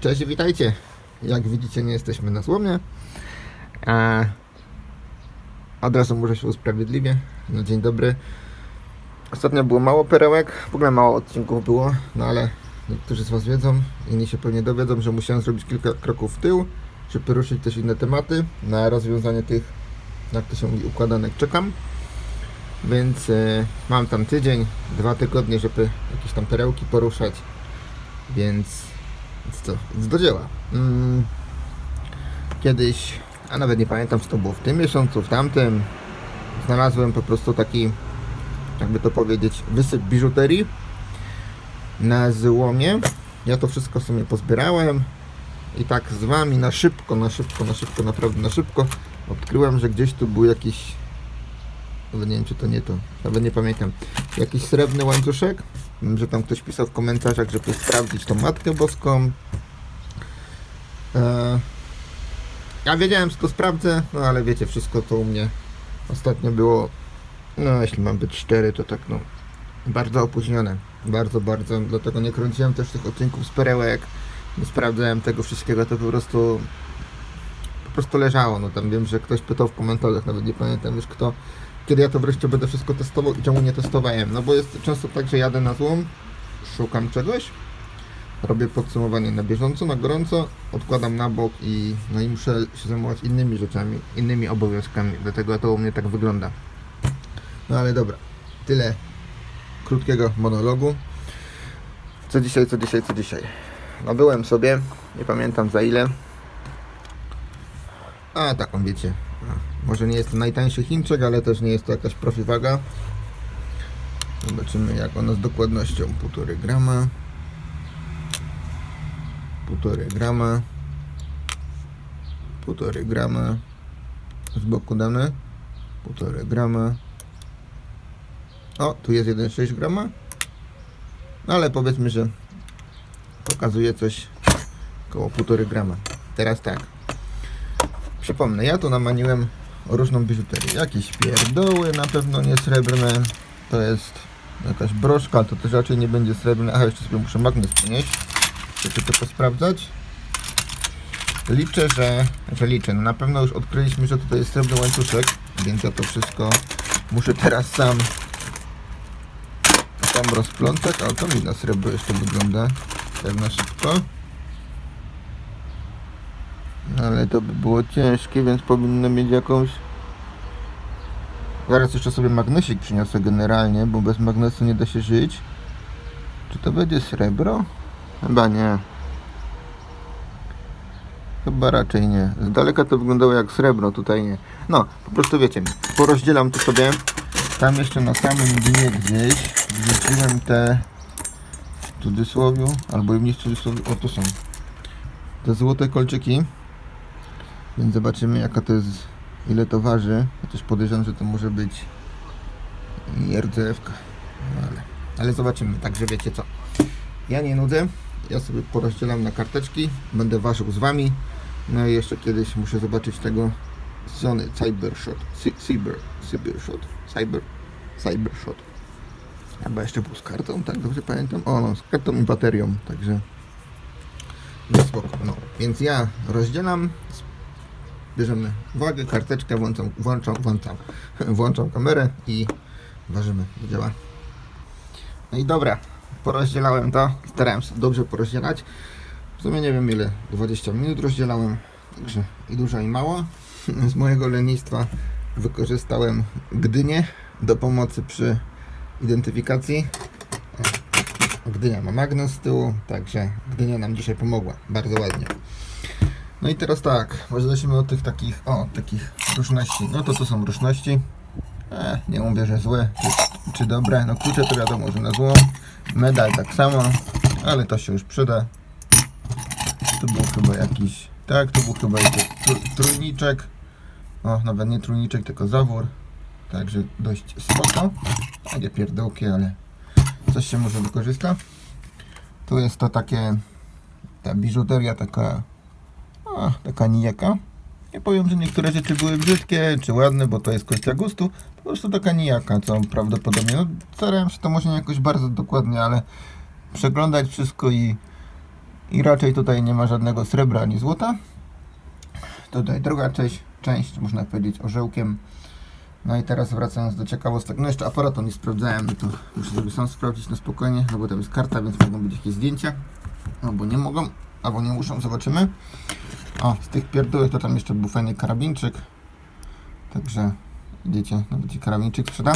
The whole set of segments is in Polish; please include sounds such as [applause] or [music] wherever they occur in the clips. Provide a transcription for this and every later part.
Cześć, witajcie. Jak widzicie, nie jesteśmy na złomie. A od razu może się usprawiedliwię. No dzień dobry. Ostatnio było mało perełek, w ogóle mało odcinków było, no ale niektórzy z Was wiedzą, inni się pewnie dowiedzą, że musiałem zrobić kilka kroków w tył, żeby poruszyć też inne tematy. Na rozwiązanie tych, jak to się mówi, układanek czekam. Więc e, mam tam tydzień, dwa tygodnie, żeby jakieś tam perełki poruszać. Więc co? Do dzieła. Mm, kiedyś, a nawet nie pamiętam co to było w tym miesiącu, w tamtym, znalazłem po prostu taki, jakby to powiedzieć, wysyp biżuterii na złomie. Ja to wszystko sobie pozbierałem i tak z wami na szybko, na szybko, na szybko, naprawdę na szybko odkryłem, że gdzieś tu był jakiś nawet nie wiem czy to nie to, nawet nie pamiętam, jakiś srebrny łańcuszek, że tam ktoś pisał w komentarzach, żeby sprawdzić tą Matkę Boską. E, ja wiedziałem, że to sprawdzę, no ale wiecie, wszystko to u mnie ostatnio było, no jeśli mam być szczery, to tak no, bardzo opóźnione, bardzo, bardzo, dlatego nie kręciłem też tych odcinków z perełek, nie sprawdzałem tego wszystkiego, to po prostu po prostu leżało, no tam wiem, że ktoś pytał w komentarzach, nawet nie pamiętam już kto, kiedy ja to wreszcie będę wszystko testował i czemu nie testowałem. No bo jest często tak, że jadę na złom, szukam czegoś, robię podsumowanie na bieżąco, na gorąco, odkładam na bok i no i muszę się zajmować innymi rzeczami, innymi obowiązkami, dlatego to u mnie tak wygląda. No ale dobra, tyle krótkiego monologu. Co dzisiaj, co dzisiaj, co dzisiaj? No byłem sobie, nie pamiętam za ile. A taką wiecie, może nie jest to najtańszy Chińczyk, ale też nie jest to jakaś profiwaga. Zobaczymy jak ona z dokładnością. 1,5 grama. 1,5 grama. 1,5 grama. Z boku dane. 1,5 grama. O, tu jest 1,6 grama. No ale powiedzmy, że pokazuje coś około 1,5 grama. Teraz tak. Przypomnę, ja tu namaniłem różną biżuterię. Jakieś pierdoły, na pewno nie srebrne. To jest jakaś broszka, to też raczej nie będzie srebrne. Aha, jeszcze sobie muszę magnes przynieść, żeby to sprawdzać. Liczę, że, że liczę. No na pewno już odkryliśmy, że tutaj jest srebrny łańcuszek, więc ja to wszystko muszę teraz sam sam rozplątać. O, to mi na srebro jeszcze wygląda. Tak na szybko. Ale to by było ciężkie, więc powinno mieć jakąś... Zaraz jeszcze sobie magnesik przyniosę generalnie, bo bez magnesu nie da się żyć. Czy to będzie srebro? Chyba nie. Chyba raczej nie. Z daleka to wyglądało jak srebro, tutaj nie. No, po prostu wiecie, porozdzielam to sobie. Tam jeszcze na samym dnie gdzieś wrzuciłem te w cudzysłowie, albo nie w cudzysłowie, o to są te złote kolczyki. Więc zobaczymy jaka to jest, ile to waży. Chociaż podejrzewam, że to może być RDF-ka. No ale, ale zobaczymy, także wiecie co. Ja nie nudzę, ja sobie porozdzielam na karteczki, będę ważył z wami. No i jeszcze kiedyś muszę zobaczyć tego Sony Cybershot. Cy- Cyber, Cybershot. Cyber, Cybershot. Chyba jeszcze był z kartą, tak dobrze pamiętam? O no, z kartą i baterią, także no spoko, no. Więc ja rozdzielam, bierzemy wagę, karteczkę, włączam, włączam, włączam, włączam kamerę i ważymy do dzieła. No i dobra, porozdzielałem to, starałem się dobrze porozdzielać. W sumie nie wiem ile, 20 minut rozdzielałem, także i duża i mała. [laughs] Z mojego lenistwa wykorzystałem Gdynię do pomocy przy identyfikacji. Gdynia ma magnes z tyłu, także Gdynia nam dzisiaj pomogła, bardzo ładnie. No i teraz tak, może zacznijmy od tych takich, o, takich różności. No to to są różności. E, nie mówię, że złe czy, czy dobre. No klucze to wiadomo, że na złą. Medal tak samo, ale to się już przyda. Tu był chyba jakiś, tak, tu był chyba jakiś tr trójniczek. O, nawet nie trójniczek, tylko zawór. Także dość spoko. A nie pierdołki, ale coś się może wykorzysta. Tu jest to takie, ta biżuteria taka a, taka nijaka. Nie powiem, że niektóre rzeczy były brzydkie czy ładne, bo to jest kwestia gustu. Po prostu taka nijaka, co prawdopodobnie. No, starałem się to może nie jakoś bardzo dokładnie, ale przeglądać wszystko i I raczej tutaj nie ma żadnego srebra ani złota. Tutaj druga część, część można powiedzieć orzełkiem. No i teraz wracając do ciekawostek, no jeszcze aparatu nie sprawdzałem, no to muszę sobie sam sprawdzić na spokojnie, no bo tam jest karta, więc mogą być jakieś zdjęcia, albo nie mogą, albo nie muszą, zobaczymy. O, z tych pierdółek to tam jeszcze był fajny karabinczyk, także widzicie, nawet i karabinczyk sprzeda.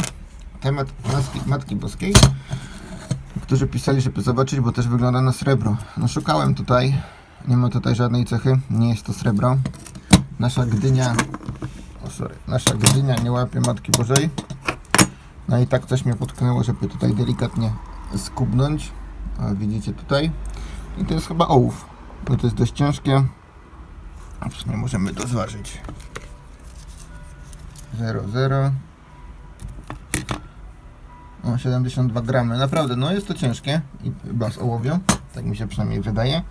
Temat Matki, Matki Boskiej, którzy pisali, żeby zobaczyć, bo też wygląda na srebro. No szukałem tutaj, nie ma tutaj żadnej cechy, nie jest to srebro. Nasza Gdynia o, sorry. Nasza Gdynia nie łapie Matki Bożej. No i tak coś mnie potknęło, żeby tutaj delikatnie skubnąć. O, widzicie tutaj. I to jest chyba ołów, bo to jest dość ciężkie. W sumie możemy to zważyć. 0,0 o, 72 gramy. Naprawdę, no jest to ciężkie. I z ołowiu. Tak mi się przynajmniej wydaje.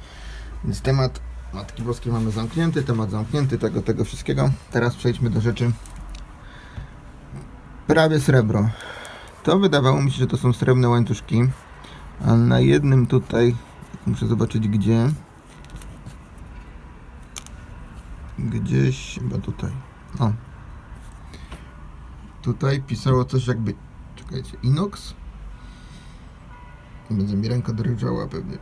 Więc temat Matki Boskiej mamy zamknięty, temat zamknięty tego, tego wszystkiego. Teraz przejdźmy do rzeczy prawie srebro. To wydawało mi się, że to są srebrne łańcuszki, a na jednym tutaj, muszę zobaczyć gdzie, gdzieś chyba tutaj, o, tutaj pisało coś jakby, czekajcie, inox, będzie mi ręka drżała pewnie,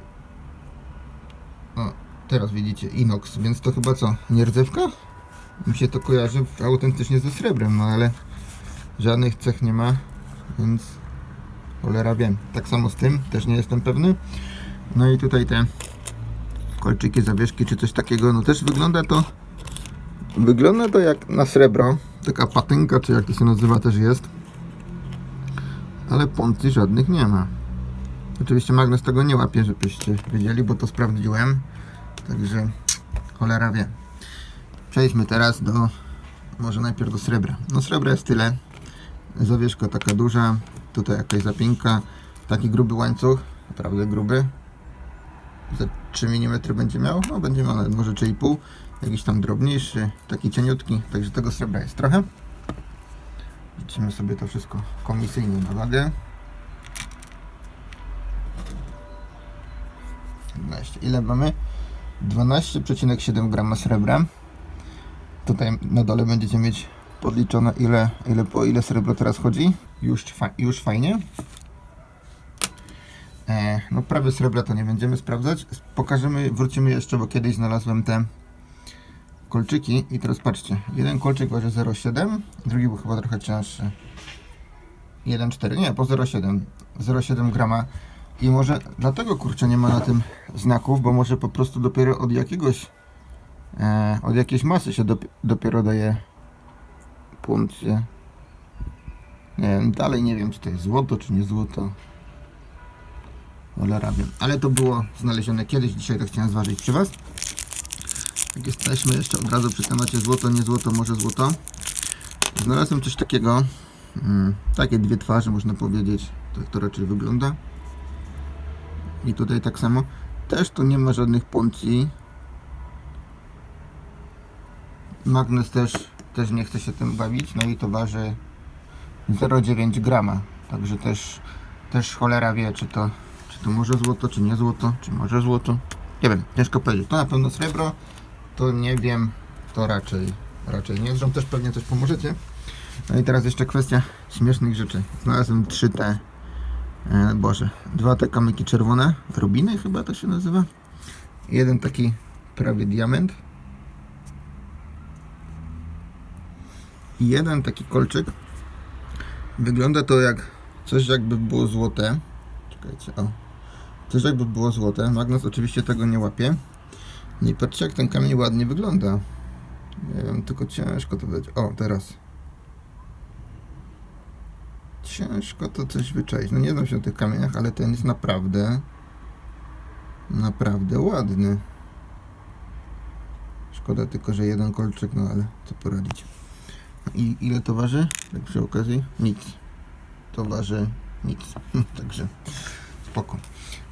o, Teraz widzicie inox, więc to chyba co? Nierdzewka? Mi się to kojarzy autentycznie ze srebrem, no ale żadnych cech nie ma, więc cholera wiem. Tak samo z tym, też nie jestem pewny. No i tutaj te kolczyki, zawieszki czy coś takiego, no też wygląda to wygląda to jak na srebro. Taka patynka, czy jak to się nazywa też jest. Ale ponty żadnych nie ma. Oczywiście magnes tego nie łapie, żebyście wiedzieli, bo to sprawdziłem. Także cholera wie. Przejdźmy teraz do, może najpierw do srebra. No srebra jest tyle. Zawieszka taka duża, tutaj jakaś zapinka, taki gruby łańcuch, naprawdę gruby. Za 3 mm będzie miał, no będzie miał nawet może 3,5. Jakiś tam drobniejszy, taki cieniutki, także tego srebra jest trochę. Liczymy sobie to wszystko komisyjnie na wagę. 12. Ile mamy? 12,7 grama srebra. Tutaj na dole będziecie mieć podliczone ile, ile po ile srebro teraz chodzi. Już, fa już fajnie. E, no prawie srebra to nie będziemy sprawdzać. Pokażemy, wrócimy jeszcze, bo kiedyś znalazłem te kolczyki i teraz patrzcie. Jeden kolczyk waży 0,7, drugi był chyba trochę cięższy. 1,4, nie, po 0,7. 0,7 grama. I może dlatego kurczę nie ma na tym znaków, bo może po prostu dopiero od jakiegoś e, od jakiejś masy się dop dopiero daje punkcję. Nie wiem, dalej nie wiem czy to jest złoto czy nie złoto. Cholera. Ale to było znalezione kiedyś, dzisiaj to chciałem zważyć przy Was. Jak jesteśmy jeszcze od razu przy temacie złoto, nie złoto, może złoto. Znalazłem coś takiego. Mm, takie dwie twarze można powiedzieć. Tak to raczej wygląda. I tutaj tak samo. Też tu nie ma żadnych puncji. Magnes też, też nie chce się tym bawić. No i to waży 0,9 grama. Także też, też cholera wie, czy to, czy to może złoto, czy nie złoto, czy może złoto. Nie wiem, ciężko powiedzieć. To na pewno srebro, to nie wiem, to raczej, raczej nie. Zresztą też pewnie coś pomożecie. No i teraz jeszcze kwestia śmiesznych rzeczy. Znalazłem 3T E, Boże, dwa te kamyki czerwone, rubiny chyba to się nazywa. Jeden taki prawie diament. I jeden taki kolczyk. Wygląda to jak coś jakby było złote. Czekajcie, o. Coś jakby było złote. Magnes oczywiście tego nie łapie. Nie patrzcie jak ten kamień ładnie wygląda. Nie wiem, tylko ciężko to dać. O, teraz ciężko to coś wyczaić. No nie znam się na tych kamieniach, ale ten jest naprawdę naprawdę ładny. Szkoda tylko, że jeden kolczyk, no ale co poradzić. I ile to waży? Tak przy okazji? Nic. To waży nic. [laughs] Także.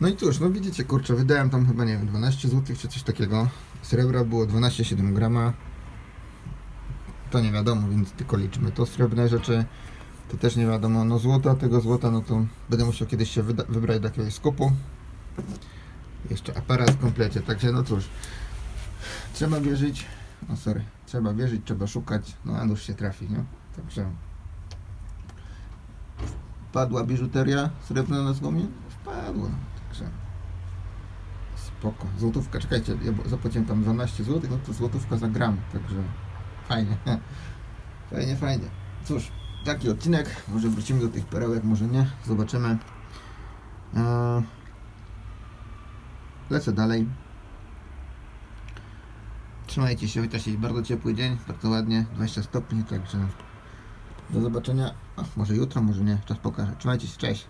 No i cóż, no widzicie, kurczę, wydałem tam chyba, nie wiem, 12 zł czy coś takiego. Srebra było 12,7 grama. To nie wiadomo, więc tylko liczmy to. Srebrne rzeczy to też nie wiadomo, no złota, tego złota, no to będę musiał kiedyś się wybrać do jakiegoś skupu. Jeszcze aparat w komplecie, także no cóż. Trzeba wierzyć, o sorry, trzeba wierzyć, trzeba szukać, no a nóż się trafi, nie? Także wpadła biżuteria srebrna na złomie? Wpadła, także spoko. Złotówka, czekajcie, ja zapłaciłem tam 12 zł, no to złotówka za gram, także fajnie. [laughs] Fajnie, fajnie. Cóż, taki odcinek, może wrócimy do tych perełek, może nie, zobaczymy. Eee, lecę dalej. Trzymajcie się, chociaż jest bardzo ciepły dzień, bardzo ładnie, 20 stopni, także do zobaczenia. Ach, może jutro, może nie, czas pokaże. Trzymajcie się, cześć.